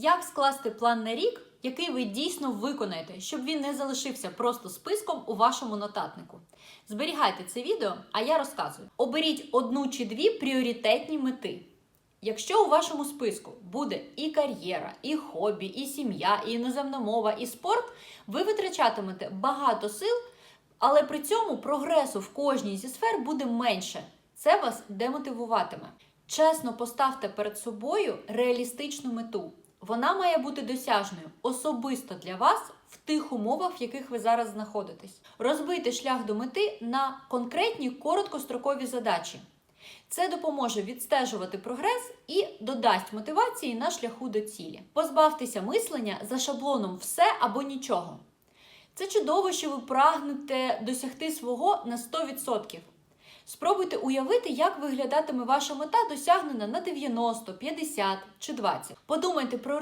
Як скласти план на рік, який ви дійсно виконаєте, щоб він не залишився просто списком у вашому нотатнику? Зберігайте це відео, а я розказую. Оберіть одну чи дві пріоритетні мети. Якщо у вашому списку буде і кар'єра, і хобі, і сім'я, і іноземна мова, і спорт, ви витрачатимете багато сил, але при цьому прогресу в кожній зі сфер буде менше. Це вас демотивуватиме. Чесно поставте перед собою реалістичну мету. Вона має бути досяжною особисто для вас в тих умовах, в яких ви зараз знаходитесь. Розбийте шлях до мети на конкретні короткострокові задачі. Це допоможе відстежувати прогрес і додасть мотивації на шляху до цілі. Позбавтеся мислення за шаблоном все або нічого. Це чудово, що ви прагнете досягти свого на 100%. Спробуйте уявити, як виглядатиме ваша мета досягнена на 90, 50 чи 20. Подумайте про